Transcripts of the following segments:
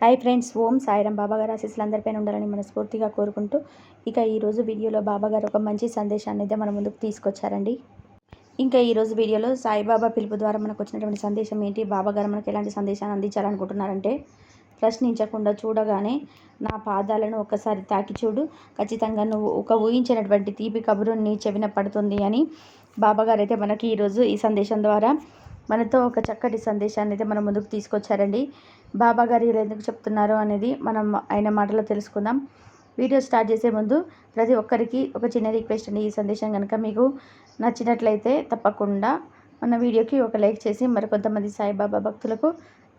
Hi friends ఓం సాయిరాం బాబాగారు ఆశీస్సులు అందరిపైన ఉండాలని మనస్ఫూర్తిగా కోరుకుంటూ ఇక ఈరోజు వీడియోలో బాబాగారు ఒక మంచి సందేశాన్ని అయితే మన ముందుకు తీసుకొచ్చారండి. ఇంకా ఈరోజు వీడియోలో సాయిబాబా పిలుపు ద్వారా మనకు వచ్చినటువంటి సందేశం ఏంటి? బాబాగారు మనకు ఎలాంటి సందేశాన్ని అందించాలనుకుంటున్నారంటే ప్రశ్నించకుండా చూడగానే నా పాదాలను ఒక్కసారి తాకి చూడు. ఖచ్చితంగా నువ్వు ఒక ఊహించినటువంటి తీపి కబురు నీ చెవిన పడుతుంది అని బాబాగారు అయితే మనకి ఈరోజు ఈ సందేశం ద్వారా మనతో ఒక చక్కటి సందేశాన్ని అయితే మన ముందుకు తీసుకొచ్చారండి. బాబా గారు ఇలా ఎందుకు చెప్తున్నారు అనేది మనం ఆయన మాటలో తెలుసుకుందాం. వీడియో స్టార్ట్ చేసే ముందు ప్రతి ఒక్కరికి ఒక చిన్న రిక్వెస్ట్ అండి. ఈ సందేశం కనుక మీకు నచ్చినట్లయితే తప్పకుండా మన వీడియోకి ఒక లైక్ చేసి మరికొంతమంది సాయిబాబా భక్తులకు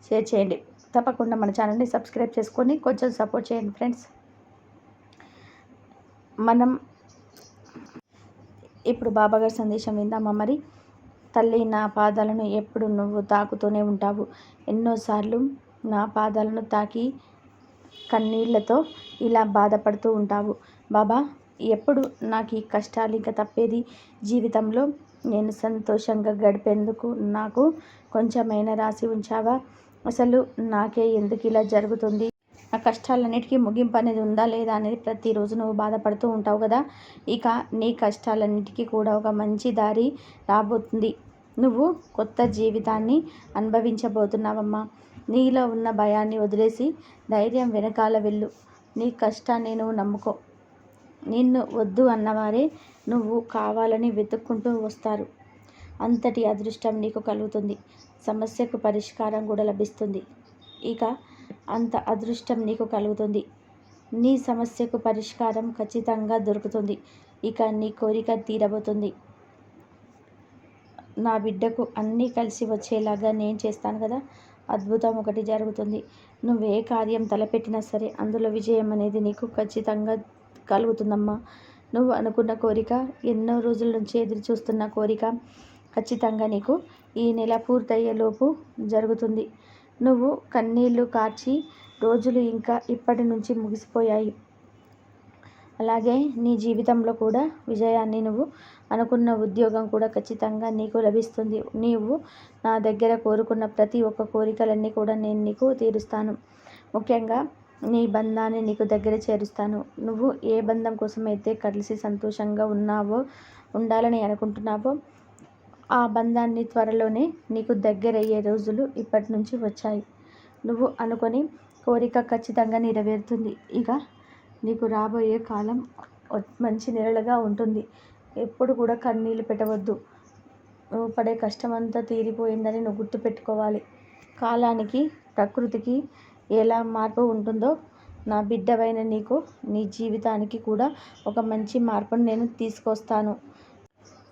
షేర్ చేయండి. తప్పకుండా మన ఛానల్ని సబ్స్క్రైబ్ చేసుకొని కొంచెం సపోర్ట్ చేయండి ఫ్రెండ్స్. మనం ఇప్పుడు బాబాగారి సందేశం విందామా మరి? తల్లి నా పాదాలను ఎప్పుడు నువ్వు తాకుతూనే ఉంటావు. ఎన్నోసార్లు నా పాదాలను తాకి కన్నీళ్ళతో ఇలా బాధపడుతూ ఉంటావు. బాబా ఎప్పుడు నాకు ఈ కష్టాలు ఇంకా తప్పేది? జీవితంలో నేను సంతోషంగా గడిపేందుకు నాకు కొంచెమైనా రాసి ఉంచావా? అసలు నాకే ఎందుకు ఇలా జరుగుతుంది? ఆ కష్టాలన్నిటికీ ముగింపు అనేది ఉందా లేదా అనేది ప్రతిరోజు నువ్వు బాధపడుతూ ఉంటావు కదా? ఇక నీ కష్టాలన్నిటికీ కూడా ఒక మంచి దారి రాబోతుంది. నువ్వు కొత్త జీవితాన్ని అనుభవించబోతున్నావమ్మా. నీలో ఉన్న భయాన్ని వదిలేసి ధైర్యం వెనకాల వెళ్ళు. నీ కష్టాన్ని నువ్వు నమ్ముకో. నిన్ను వద్దు అన్నవారే నువ్వు కావాలని వెతుక్కుంటూ వస్తారు. అంతటి అదృష్టం నీకు కలుగుతుంది. సమస్యకు పరిష్కారం కూడా లభిస్తుంది. ఇక అంత అదృష్టం నీకు కలుగుతుంది. నీ సమస్యకు పరిష్కారం ఖచ్చితంగా దొరుకుతుంది. ఇక నీ కోరిక తీరబోతుంది. నా బిడ్డకు అన్నీ కలిసి వచ్చేలాగా నేను చేస్తాను కదా? అద్భుతం ఒకటి జరుగుతుంది. నువ్వు ఏ కార్యం తలపెట్టినా సరే అందులో విజయం అనేది నీకు ఖచ్చితంగా కలుగుతుందమ్మా. నువ్వు అనుకున్న కోరిక ఎన్నో రోజుల నుంచి ఎదురు చూస్తున్న కోరిక ఖచ్చితంగా నీకు ఈ నెల పూర్తయ్యేలోపు జరుగుతుంది. నువ్వు కన్నీళ్ళు కార్చి రోజులు ఇంకా ఇప్పటి నుంచి ముగిసిపోయాయి. అలాగే నీ జీవితంలో కూడా విజయాన్ని నువ్వు అనుకున్న ఉద్యోగం కూడా ఖచ్చితంగా నీకు లభిస్తుంది. నీవు నా దగ్గర కోరుకున్న ప్రతి ఒక్క కోరికలన్నీ కూడా నేను నీకు తీరుస్తాను. ముఖ్యంగా నీ బంధాన్ని నీకు దగ్గర చేరుస్తాను. నువ్వు ఏ బంధం కోసమైతే కలిసి సంతోషంగా ఉన్నావో ఉండాలని అనుకుంటున్నావో ఆ బంధాన్ని త్వరలోనే నీకు దగ్గరయ్యే రోజులు ఇప్పటి నుంచి వచ్చాయి. నువ్వు అనుకొని కోరిక ఖచ్చితంగా నెరవేరుతుంది. ఇక నీకు రాబోయే కాలం మంచి నెలలుగా ఉంటుంది. ఎప్పుడు కూడా కన్నీళ్ళు పెట్టవద్దు. నువ్వు పడే కష్టమంతా తీరిపోయిందని నువ్వు గుర్తుపెట్టుకోవాలి. కాలానికి ప్రకృతికి ఎలా మార్పు ఉంటుందో నా బిడ్డవైన నీకు నీ జీవితానికి కూడా ఒక మంచి మార్పును నేను తీసుకొస్తాను.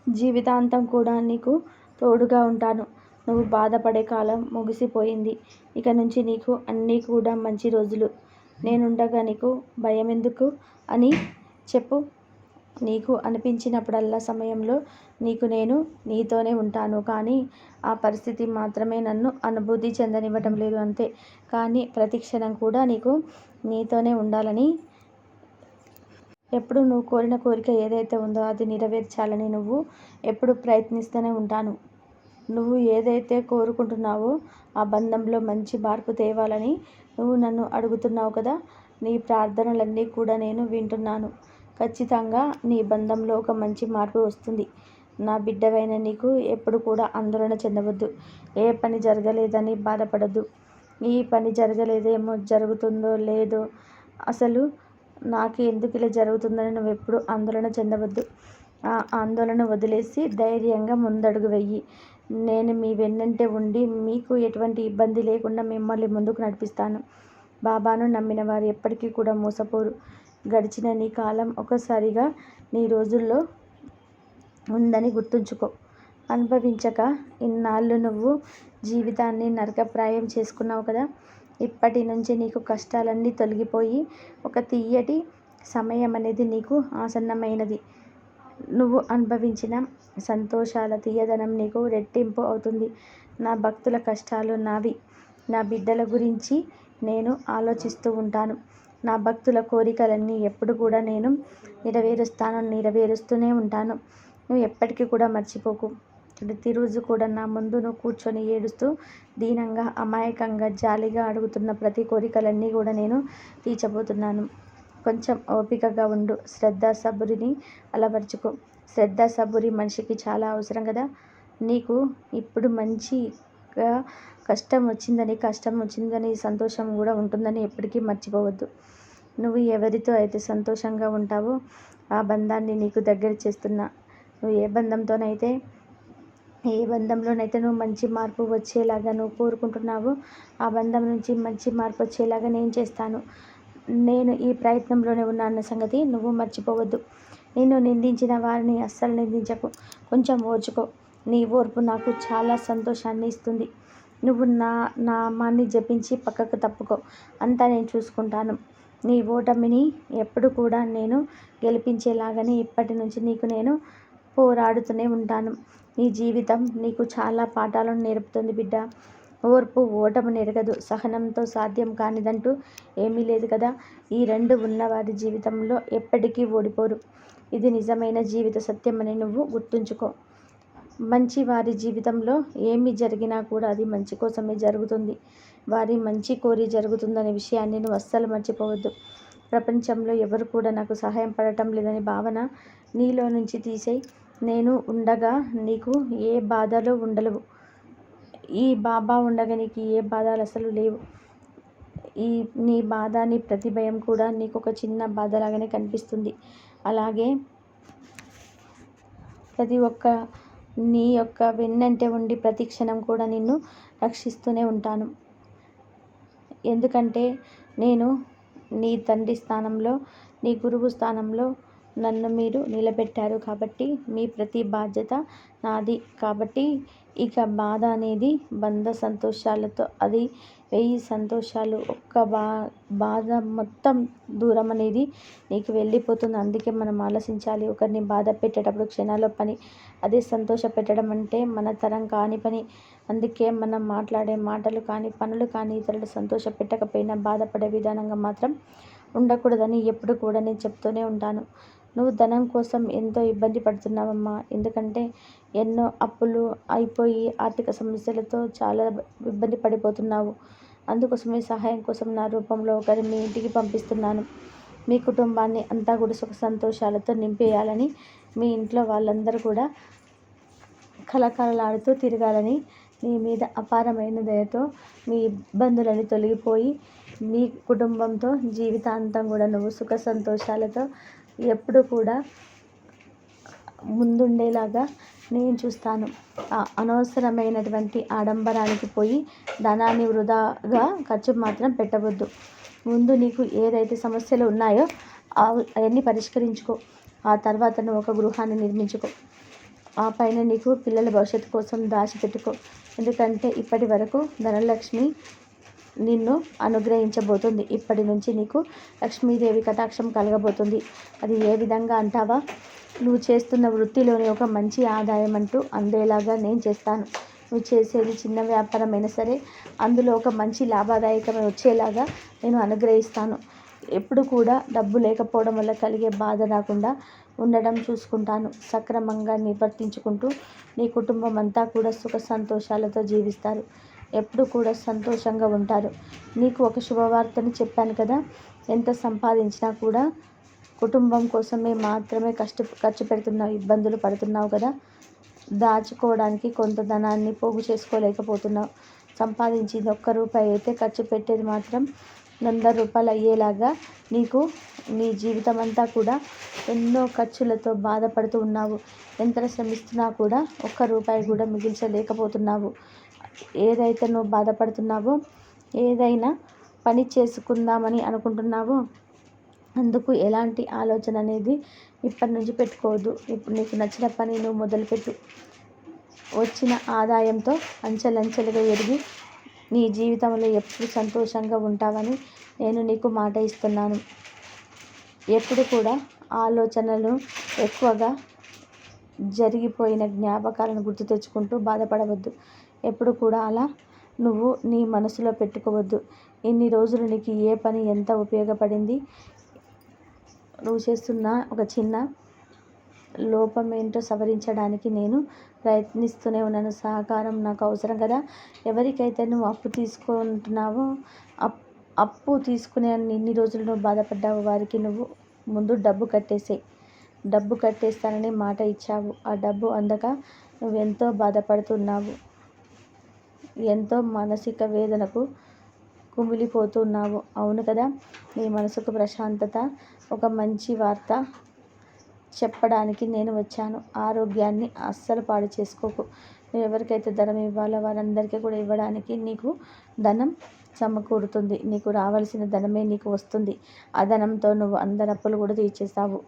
జీవితాంతం కూడా నీకు తోడుగా ఉంటాను. నువ్వు బాధపడే కాలం ముగిసిపోయింది. ఇక నుంచి నీకు అన్నీ కూడా మంచి రోజులు. నేనుండగా నీకు భయం ఎందుకు అని చెప్పు. నీకు అనిపించినప్పుడల్లా సమయంలో నీకు నేను నీతోనే ఉంటాను. కానీ ఆ పరిస్థితి మాత్రమే నన్ను అనుభూతి చెందనివ్వటం లేదు అంతే. కానీ ప్రతి క్షణం కూడా నీకు నీతోనే ఉండాలని ఎప్పుడు నువ్వు కోరిన కోరిక ఏదైతే ఉందో అది నెరవేర్చాలని నువ్వు ఎప్పుడు ప్రయత్నిస్తూనే ఉంటాను. నువ్వు ఏదైతే కోరుకుంటున్నావో ఆ బంధంలో మంచి మార్పు తేవాలని నువ్వు నన్ను అడుగుతున్నావు కదా. నీ ప్రార్థనలన్నీ కూడా నేను వింటున్నాను. ఖచ్చితంగా నీ బంధంలో ఒక మంచి మార్పు వస్తుంది. నా బిడ్డవైన నీకు ఎప్పుడు కూడా ఆందోళన చెందవద్దు. ఏ పని జరగలేదని బాధపడద్దు. ఈ పని జరగలేదేమో జరుగుతుందో లేదో అసలు నాకు ఎందుకు ఇలా జరుగుతుందని నువ్వు ఎప్పుడు ఆందోళన చెందవద్దు. ఆ ఆందోళన వదిలేసి ధైర్యంగా ముందడుగు వెయ్యి. నేను మీ వెన్నంటే ఉండి మీకు ఎటువంటి ఇబ్బంది లేకుండా మిమ్మల్ని ముందుకు నడిపిస్తాను. బాబాను నమ్మిన వారు ఎప్పటికీ కూడా మోసపోరు. గడిచిన నీ కాలం ఒకసారిగా నీ రోజుల్లో ఉందని గుర్తుంచుకో. అనుభవించక ఇన్నాళ్ళు నువ్వు జీవితాన్ని నరకప్రాయం చేసుకున్నావు కదా? ఇప్పటి నుంచి నీకు కష్టాలన్నీ తొలగిపోయి ఒక తీయటి సమయం అనేది నీకు ఆసన్నమైనది. నువ్వు అనుభవించిన సంతోషాల తీయదనం నీకు రెట్టింపు అవుతుంది. నా భక్తుల కష్టాలు నావి. నా బిడ్డల గురించి నేను ఆలోచిస్తూ ఉంటాను. నా భక్తుల కోరికలన్నీ ఎప్పుడు కూడా నేను నెరవేరుస్తాను నెరవేరుస్తూనే ఉంటాను. నువ్వు ఎప్పటికీ కూడా మర్చిపోకు. ప్రతిరోజు కూడా నా ముందును కూర్చొని ఏడుస్తూ దీనంగా అమాయకంగా జాలిగా అడుగుతున్న ప్రతి కోరికలన్నీ కూడా నేను తీర్చబోతున్నాను. కొంచెం ఓపికగా ఉండు. శ్రద్ధ సబురిని అలవర్చుకో. శ్రద్ధ సబురి మనిషికి చాలా అవసరం కదా? నీకు ఇప్పుడు మంచిగా కష్టం వచ్చిందని కష్టం వచ్చిందని సంతోషం కూడా ఉంటుందని ఎప్పటికీ మర్చిపోవద్దు. నువ్వు ఎవరితో అయితే సంతోషంగా ఉంటావో ఆ బంధాన్ని నీకు దగ్గర చేస్తున్నా. నువ్వు ఏ బంధంతోనైతే ఏ బంధంలోనైతే నువ్వు మంచి మార్పు వచ్చేలాగా నువ్వు కోరుకుంటున్నావో. ఆ బంధం నుంచి మంచి మార్పు వచ్చేలాగా నేను చేస్తాను. నేను ఈ ప్రయత్నంలోనే ఉన్నా అన్న సంగతి నువ్వు మర్చిపోవద్దు. నేను నిందించిన వారిని అస్సలు నిందించకు. కొంచెం ఓర్చుకో. నీ ఓర్పు నాకు చాలా సంతోషాన్ని ఇస్తుంది. నువ్వు నా నామాన్ని జపించి పక్కకు తప్పుకో. అంతా నేను చూసుకుంటాను. నీ ఓటమిని ఎప్పుడు కూడా నేను గెలిపించేలాగానే ఇప్పటి నుంచి నీకు నేను పోరాడుతూనే ఉంటాను. నీ జీవితం నీకు చాలా పాఠాలను నేర్పుతుంది బిడ్డ. ఓర్పు ఓటము నెరగదు. సహనంతో సాధ్యం కానిదంటూ ఏమీ లేదు కదా. ఈ రెండు ఉన్నవారి జీవితంలో ఎప్పటికీ ఓడిపోరు. ఇది నిజమైన జీవిత సత్యమని నువ్వు గుర్తుంచుకో. మంచి వారి జీవితంలో ఏమి జరిగినా కూడా అది మంచి కోసమే జరుగుతుంది. వారి మంచి కోరి జరుగుతుందనే విషయాన్ని నువ్వు అస్సలు మర్చిపోవద్దు. ప్రపంచంలో ఎవరు కూడా నాకు సహాయం పడటం లేదని భావన నీలో నుంచి తీసేయి. నేను ఉండగా నీకు ఏ బాధలు ఉండలేవు. ఈ బాబా ఉండగా నీకు ఏ బాధలు అసలు లేవు. ఈ నీ బాధ నీ ప్రతి భయం కూడా నీకు ఒక చిన్న బాధలాగానే కనిపిస్తుంది. అలాగే ప్రతి ఒక్క నీ యొక్క వెన్నంటే ఉండి ప్రతి క్షణం కూడా నిన్ను రక్షిస్తూనే ఉంటాను. ఎందుకంటే నేను నీ తండ్రి స్థానంలో నీ గురువు స్థానంలో నన్ను మీరు నిలబెట్టారు కాబట్టి మీ ప్రతి బాధ్యత నాది. కాబట్టి ఇక బాధ అనేది బంధ సంతోషాలతో అది వెయ్యి సంతోషాలు. ఒక్క బా బాధ మొత్తం దూరం అనేది నీకు వెళ్ళిపోతుంది. అందుకే మనం ఆలోచించాలి. ఒకరిని బాధ పెట్టేటప్పుడు క్షణాల్లో పని అదే సంతోష పెట్టడం అంటే మన తరం కాని పని. అందుకే మనం మాట్లాడే మాటలు కానీ పనులు కానీ ఇతరులు సంతోష పెట్టకపోయినా బాధపడే విధానంగా మాత్రం ఉండకూడదని ఎప్పుడు కూడా నేను చెప్తూనే ఉంటాను. నువ్వు ధనం కోసం ఎంతో ఇబ్బంది పడుతున్నావమ్మా. ఎందుకంటే ఎన్నో అప్పులు అయిపోయి ఆర్థిక సమస్యలతో చాలా ఇబ్బంది పడిపోతున్నావు. అందుకోసమే సహాయం కోసం నా రూపంలో ఒకరి మీ ఇంటికి పంపిస్తున్నాను. మీ కుటుంబాన్ని అంతా కూడా సుఖ సంతోషాలతో నింపేయాలని మీ ఇంట్లో వాళ్ళందరూ కూడా కళకళలాడుతూ తిరగాలని మీ మీద అపారమైన దయతో మీ ఇబ్బందులని తొలగిపోయి మీ కుటుంబంతో జీవితాంతం కూడా నువ్వు సుఖ సంతోషాలతో ఎప్పుడు కూడా ముందుండేలాగా నేను చూస్తాను. అనవసరమైనటువంటి ఆడంబరానికి పోయి ధనాన్ని వృధాగా ఖర్చు మాత్రం పెట్టవద్దు. ముందు నీకు ఏదైతే సమస్యలు ఉన్నాయో అవన్నీ పరిష్కరించుకో. ఆ తర్వాత నువ్వు ఒక గృహాన్ని నిర్మించుకో. ఆ పైన నీకు పిల్లల భవిష్యత్తు కోసం దాచిపెట్టుకో. ఎందుకంటే ఇప్పటి వరకు ధనలక్ష్మి నిన్ను అనుగ్రహించబోతుంది. ఇప్పటి నుంచి నీకు లక్ష్మీదేవి కటాక్షం కలగబోతుంది. అది ఏ విధంగా అంటావా? నువ్వు చేస్తున్న వృత్తిలోని ఒక మంచి ఆదాయం అంటూ అందేలాగా నేను చేస్తాను. నువ్వు చేసేది చిన్న వ్యాపారమైనా సరే అందులో ఒక మంచి లాభదాయకమే వచ్చేలాగా నేను అనుగ్రహిస్తాను. ఎప్పుడు కూడా డబ్బు లేకపోవడం వల్ల కలిగే బాధ రాకుండా ఉండడం చూసుకుంటాను. సక్రమంగా నిర్వర్తించుకుంటూ నీ కుటుంబం అంతా కూడా సుఖ సంతోషాలతో జీవిస్తారు. ఎప్పుడు కూడా సంతోషంగా ఉంటారు. నీకు ఒక శుభవార్తను చెప్పాను కదా? ఎంత సంపాదించినా కూడా కుటుంబం కోసమే మాత్రమే కష్ట ఖర్చు పెడుతున్నావు ఇబ్బందులు పడుతున్నావు కదా? దాచుకోవడానికి కొంత ధనాన్ని పోగు చేసుకోలేకపోతున్నావు. సంపాదించింది ఒక్క రూపాయి అయితే ఖర్చు పెట్టేది మాత్రం వంద రూపాయలు అయ్యేలాగా నీకు నీ జీవితం అంతా కూడా ఎన్నో ఖర్చులతో బాధపడుతూ ఉన్నావు. ఎంత శ్రమిస్తున్నా కూడా ఒక్క రూపాయి కూడా మిగిల్చలేకపోతున్నావు. ఏదైతే నువ్వు బాధపడుతున్నావో ఏదైనా పని చేసుకుందామని అనుకుంటున్నావో అందుకు ఎలాంటి ఆలోచన అనేది ఇప్పటి నుంచి పెట్టుకోవద్దు. ఇప్పుడు నీకు నచ్చిన పని నువ్వు మొదలుపెట్టు. వచ్చిన ఆదాయంతో అంచెలంచెలుగా ఎదిగి నీ జీవితంలో ఎప్పుడు సంతోషంగా ఉంటావని నేను నీకు మాట ఇస్తున్నాను. ఎప్పుడు కూడా ఆలోచనలు ఎక్కువగా జరిగిపోయిన జ్ఞాపకాలను గుర్తు తెచ్చుకుంటూ బాధపడవద్దు. ఎప్పుడు కూడా అలా నువ్వు నీ మనసులో పెట్టుకోవద్దు. ఇన్ని రోజులు నీకు ఏ పని ఎంత ఉపయోగపడింది? నువ్వు చేస్తున్న ఒక చిన్న లోపం ఏంటో సవరించడానికి నేను ప్రయత్నిస్తూనే ఉన్నాను. సహకారం నాకు అవసరం కదా. ఎవరికైతే నువ్వు అప్పు తీసుకుంటున్నావో అప్ అప్పు తీసుకునే ఇన్ని రోజులు నువ్వు బాధపడ్డావు. వారికి నువ్వు ముందు డబ్బు కట్టేసే డబ్బు కట్టేస్తానని మాట ఇచ్చావు. ఆ డబ్బు అందక నువ్వెంతో బాధపడుతున్నావు. ఎంతో మానసిక వేదనకు కుమిలిపోతున్నావు. అవును కదా నీ మనసుకు ప్రశాంతత ఒక మంచి వార్త చెప్పడానికి నేను వచ్చాను. ఆరోగ్యాన్ని అస్సలు పాడు చేసుకోకు. నువ్వు ఎవరికైతే ధనం ఇవ్వాలో వారందరికీ కూడా ఇవ్వడానికి నీకు ధనం సమకూరుతుంది నీకు రావాల్సిన ధనమే నీకు వస్తుంది. ఆ ధనంతో నువ్వు అందరి అప్పులు కూడా తీర్చేస్తావు.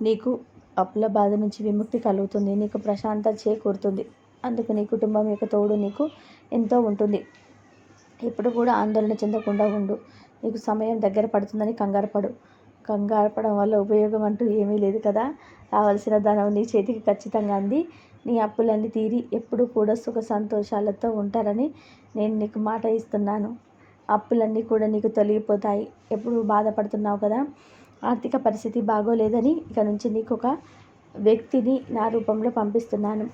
నీకు అప్పుల బాధ నుంచి విముక్తి కలుగుతుంది. నీకు ప్రశాంతత చేకూరుతుంది. అందుకు నీ కుటుంబం యొక్క తోడు నీకు ఎంతో ఉంటుంది. ఎప్పుడు కూడా ఆందోళన చెందకుండా ఉండు. నీకు సమయం దగ్గర పడుతుందని కంగారు పడు. కంగారు పడడం వల్ల ఉపయోగం అంటూ ఏమీ లేదు కదా? రావాల్సిన ధనం నీ చేతికి ఖచ్చితంగా అంది. నీ అప్పులన్నీ తీరి ఎప్పుడు కూడా సుఖ సంతోషాలతో ఉంటారని నేను నీకు మాట ఇస్తున్నాను. అప్పులన్నీ కూడా నీకు తొలగిపోతాయి. ఎప్పుడు బాధపడుతున్నావు కదా? ఆర్థిక పరిస్థితి బాగోలేదని ఇక నుంచి నీకు ఒక వ్యక్తిని నా రూపంలో పంపిస్తున్నాను.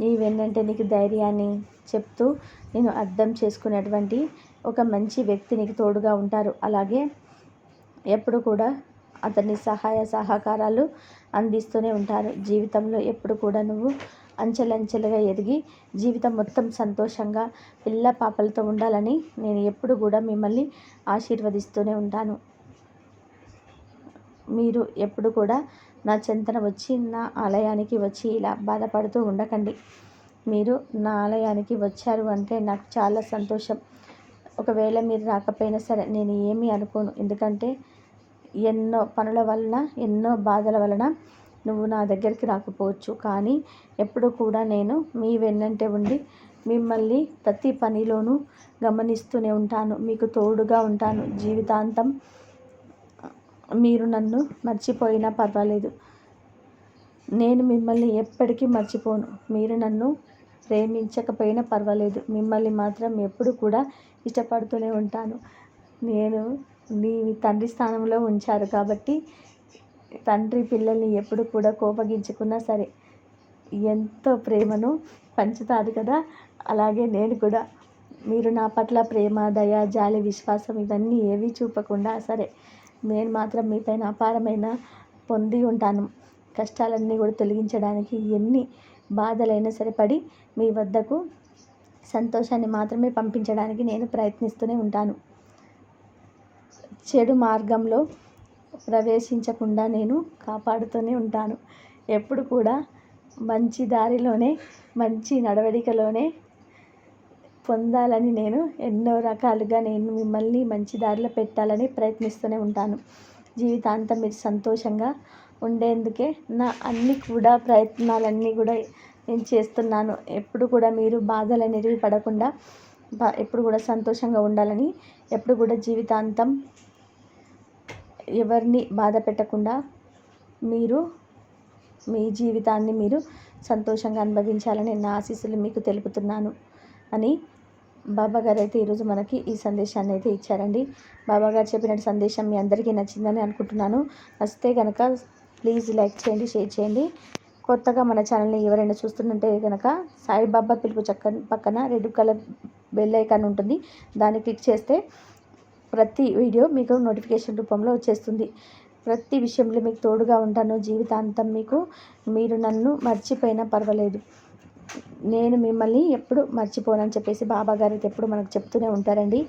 నీ వెన్నంటే నీకు ధైర్యాన్ని చెప్తూ నేను అర్థం చేసుకునేటువంటి ఒక మంచి వ్యక్తి నీకు తోడుగా ఉంటారు. అలాగే ఎప్పుడు కూడా అతని సహాయ సహకారాలు అందిస్తూనే ఉంటారు. జీవితంలో ఎప్పుడు కూడా నువ్వు అంచెలంచెలుగా ఎదిగి జీవితం మొత్తం సంతోషంగా పిల్ల పాపలతో ఉండాలని నేను ఎప్పుడు కూడా మిమ్మల్ని ఆశీర్వదిస్తూనే ఉంటాను. మీరు ఎప్పుడు కూడా నా చెంతన వచ్చి నా ఆలయానికి వచ్చి ఇలా బాధపడుతూ ఉండకండి. మీరు నా ఆలయానికి వచ్చారు అంటే నాకు చాలా సంతోషం. ఒకవేళ మీరు రాకపోయినా సరే నేను ఏమీ అనుకోను. ఎందుకంటే ఎన్నో పనుల వలన ఎన్నో బాధల వలన నువ్వు నా దగ్గరికి రాకపోవచ్చు. కానీ ఎప్పుడు కూడా నేను మీ వెన్నంటే ఉండి మిమ్మల్ని ప్రతి పనిలోనూ గమనిస్తూనే ఉంటాను. మీకు తోడుగా ఉంటాను. జీవితాంతం మీరు నన్ను మర్చిపోయినా పర్వాలేదు. నేను మిమ్మల్ని ఎప్పటికీ మర్చిపోను. మీరు నన్ను ప్రేమించకపోయినా పర్వాలేదు. మిమ్మల్ని మాత్రం ఎప్పుడు కూడా ఇష్టపడుతూనే ఉంటాను. నేను మీ తండ్రి స్థానంలో ఉంచారు కాబట్టి తండ్రి పిల్లల్ని ఎప్పుడు కూడా కోపగించుకున్నా సరే ఎంతో ప్రేమను పంచుతారు కదా. అలాగే నేను కూడా. మీరు నా పట్ల ప్రేమ దయ జాలి విశ్వాసం ఇవన్నీ ఏవి చూపకుండా సరే నేను మాత్రం మీపైన అపారమైన పొంది ఉంటాను. కష్టాలన్నీ కూడా తొలగించడానికి ఎన్ని బాధలైనా సరే పడి మీ వద్దకు సంతోషాన్ని మాత్రమే పంపించడానికి నేను ప్రయత్నిస్తూనే ఉంటాను. చెడు మార్గంలో ప్రవేశించకుండా నేను కాపాడుతూనే ఉంటాను. ఎప్పుడు కూడా మంచి దారిలోనే మంచి నడవడికలోనే పొందాలని నేను ఎన్నో రకాలుగా నేను మిమ్మల్ని మంచి దారిలో పెట్టాలని ప్రయత్నిస్తూనే ఉంటాను. జీవితాంతం మీరు సంతోషంగా ఉండేందుకే నా అన్ని కూడా ప్రయత్నాలన్నీ కూడా నేను చేస్తున్నాను. ఎప్పుడు కూడా మీరు బాధలు అనేవి పడకుండా ఎప్పుడు కూడా సంతోషంగా ఉండాలని ఎప్పుడు కూడా జీవితాంతం ఎవరిని బాధ పెట్టకుండా మీరు మీ జీవితాన్ని మీరు సంతోషంగా అనుభవించాలని నా ఆశీస్సులు మీకు తెలుపుతున్నాను అని బాబాగారు అయితే ఈరోజు మనకి ఈ సందేశాన్ని అయితే ఇచ్చారండి. బాబాగారు చెప్పిన సందేశం మీ అందరికీ నచ్చిందని అనుకుంటున్నాను. నచ్చితే కనుక ప్లీజ్ లైక్ చేయండి షేర్ చేయండి. కొత్తగా మన ఛానల్ని ఎవరైనా చూస్తుంటే కనుక సాయిబాబా పిలుపు చక్క పక్కన రెడ్ కలర్ బెల్ ఐకాన్ ఉంటుంది. దాన్ని క్లిక్ చేస్తే ప్రతి వీడియో మీకు నోటిఫికేషన్ రూపంలో వచ్చేస్తుంది. ప్రతి విషయంలో మీకు తోడుగా ఉంటాను. జీవితాంతం మీకు మీరు నన్ను మర్చిపోయినా పర్వాలేదు. నేను మిమ్మల్ని ఎప్పుడు మర్చిపోనని చెప్పేసి బాబా గారు ఎప్పుడు మనకు చెప్తూనే ఉంటారండి.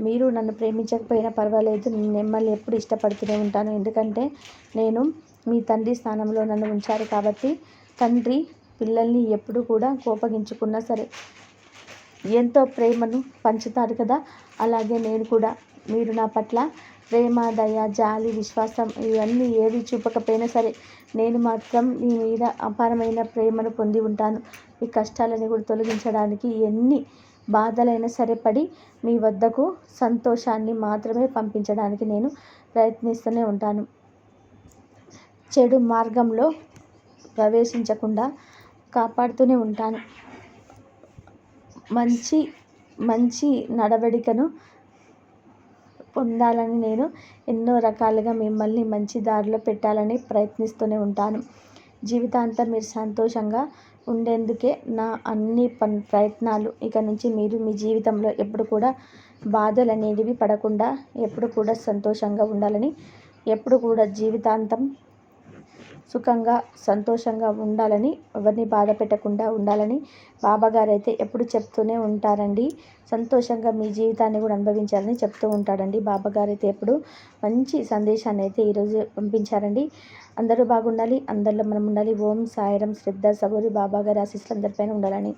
మీరు నన్ను ప్రేమించకపోయినా పర్వాలేదు. నేను మిమ్మల్ని ఎప్పుడు ఇష్టపడుతూనే ఉంటాను. ఎందుకంటే నేను మీ తండ్రి స్థానంలో నన్ను ఉంచారు కాబట్టి తండ్రి పిల్లల్ని ఎప్పుడు కూడా కోపగించుకున్నా సరే ఎంతో ప్రేమను పంచుతారు కదా. అలాగే నేను కూడా మీరు నా పట్ల ప్రేమ దయ జాలి విశ్వాసం ఇవన్నీ ఏవి చూపకపోయినా సరే నేను మాత్రం మీ మీద అపారమైన ప్రేమను పొంది ఉంటాను. మీ కష్టాలని కూడా తొలగించడానికి ఎన్ని బాధలైనా సరే పడి మీ వద్దకు సంతోషాన్ని మాత్రమే పంపించడానికి నేను ప్రయత్నిస్తూనే ఉంటాను. చెడు మార్గంలో ప్రవేశించకుండా కాపాడుతూనే ఉంటాను. మంచి మంచి నడవడికను పొందాలని నేను ఎన్నో రకాలుగా మిమ్మల్ని మంచి దారిలో పెట్టాలని ప్రయత్నిస్తూనే ఉంటాను. జీవితాంతం మీరు సంతోషంగా ఉండేందుకే నా అన్ని పన్ ప్రయత్నాలు. ఇక నుంచి మీరు మీ జీవితంలో ఎప్పుడు కూడా బాధలు అనేటివి పడకుండా ఎప్పుడు కూడా సంతోషంగా ఉండాలని ఎప్పుడు కూడా జీవితాంతం సుఖంగా సంతోషంగా ఉండాలని ఎవరిని బాధ పెట్టకుండా ఉండాలని బాబాగారు అయితే ఎప్పుడు చెప్తూనే ఉంటారండి. సంతోషంగా మీ జీవితాన్ని కూడా అనుభవించాలని చెప్తూ ఉంటాడండి. బాబాగారు అయితే ఎప్పుడు మంచి సందేశాన్ని అయితే ఈరోజు పంపించారండి. అందరూ బాగుండాలి అందరిలో మనం ఉండాలి. ఓం సాయరం శ్రద్ధ సబూరి బాబాగారి ఆశీస్సులు అందరిపైన ఉండాలని.